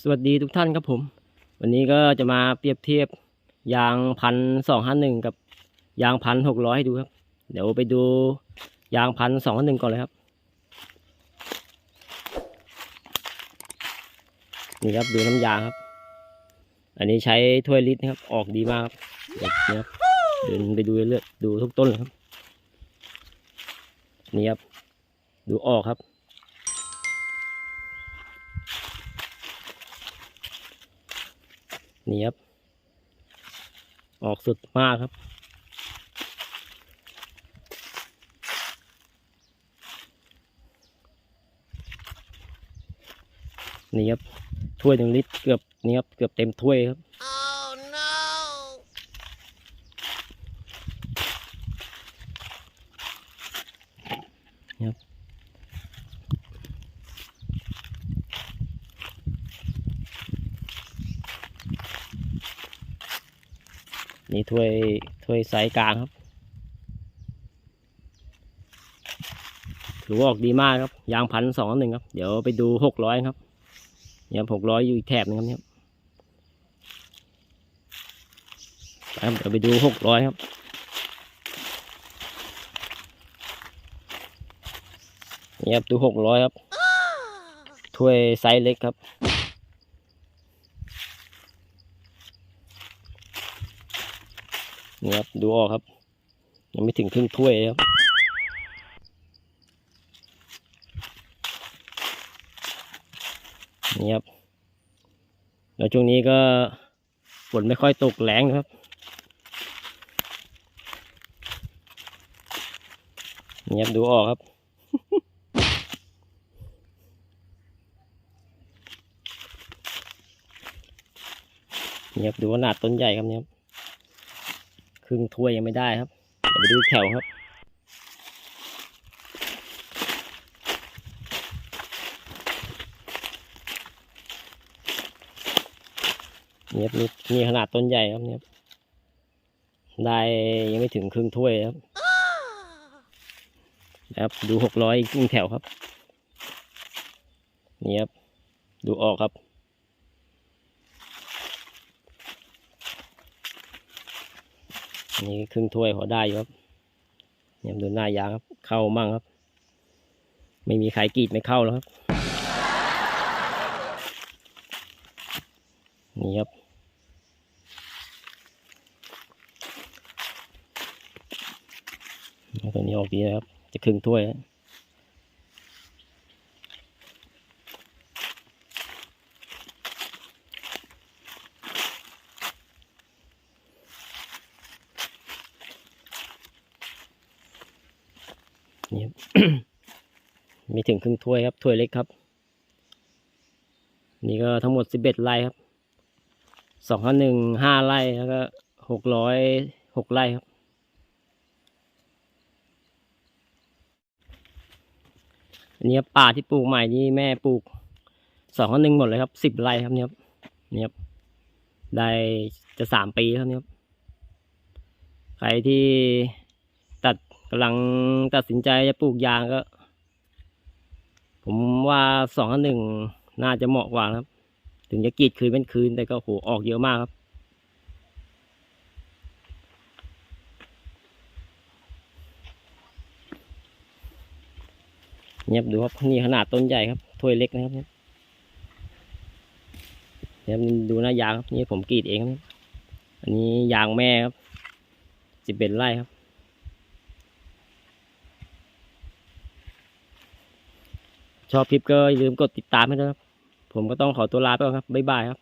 สวัสดีทุกท่านครับผม วันนี้ก็จะมาเปรียบเทียบยางพันสองห้าหนึ่งกับยางพันหกร้อยให้ดูครับ เดี๋ยวไปดูยางพันสองห้าหนึ่งก่อนเลยครับ นี่ครับดูน้ำยางครับ อันนี้ใช้ถ้วยลิตรนะครับ ออกดีมากครับเดี๋ยวนี่ครับเดินไปดูเรื่อยดูทุกต้นเลยครับ นี่ครับ ดูออกครับ นี่ครับ ออกสุดมากครับ นี่ครับถ้วยหนึ่งลิตรเกือบนี่ครับเกือบเต็มถ้วยครับ นี่ถ้วยถ้วยไซส์กลางครับ ถือว่าออกดีมากครับ ยางพันสองหนึ่งครับ เดี๋ยวไปดูหกร้อยครับ เนี่ยหกร้อยอยู่อีกแถบหนึงครับเนี่ยครับเดี๋ยวไปดูหกร้อยครับนี่ครับดูหกร้อยครับ ถ้วยไซส์เล็กครับ นี่ครับดูออกครับ ยังไม่ถึงครึ่งถ้วยครับนี่ครับแล้วช่วงนี้ก็ฝนไม่ค่อยตกแรงนะครับ นี่ครับดูออกครับนี่ครับดูขนาดต้นใหญ่ครับเนี่ย ครึ่งถ้วยยังไม่ได้ครับ เดี๋ยวไปดูแถวครับเนี่ยครับนี่นี่ขนาดต้นใหญ่ครับเนี่ยครับได้ยังไม่ถึงครึ่งถ้วยครับครับดูหกร้อยครึ่งแถวครับนี่ครับดูออกครับ นี่ครึ่งถ้วยพอได้อยู่ครับเนี่ยดูหน้ายางครับ เข้ามั่งครับ ไม่มีใครกรีดไม่เข้าแล้วครับ นี่ครับ ตัวนี้ออกดีนะครับ จะครึ่งถ้วยแล้ว นี่มีถึงครึ่งถ้วยครับถ้วยเล็กครับ นี่ก็ทั้งหมดสิบเอ็ดไร่ครับสองพันหนึ่งห้าไร่แล้วก็หกร้อยหกไร่ครับอันนี้ครับป่าที่ปลูกใหม่นี่แม่ปลูกสองพันหนึ่งหมดเลยครับสิบไร่ครับเนี่ยครับเนี่ยครับได้จะสามปีครับเนี่ยครับใครที่ำลังตัดสินใจจะปลูกยางก็ ผมว่าสองพันหนึ่งน่าจะเหมาะกว่าครับ ถึงจะกีดคืนเป็นคืน แต่ก็โหออกเยอะมากครับเนี่ยบดูครับนี่ขนาดต้นใหญ่ครับถ้วยเล็กนะครับเนี่ยเนี่ยดูหน้ายางครับนี่ผมกรีดเองครับ อันนี้ยางแม่ครับสิบเอ็ดไร่ครับ ชอบคลิปก็อย่าลืมกดติดตามให้ด้วยครับ ผมก็ต้องขอตัวลาไปก่อนครับ บ๊ายบายครับ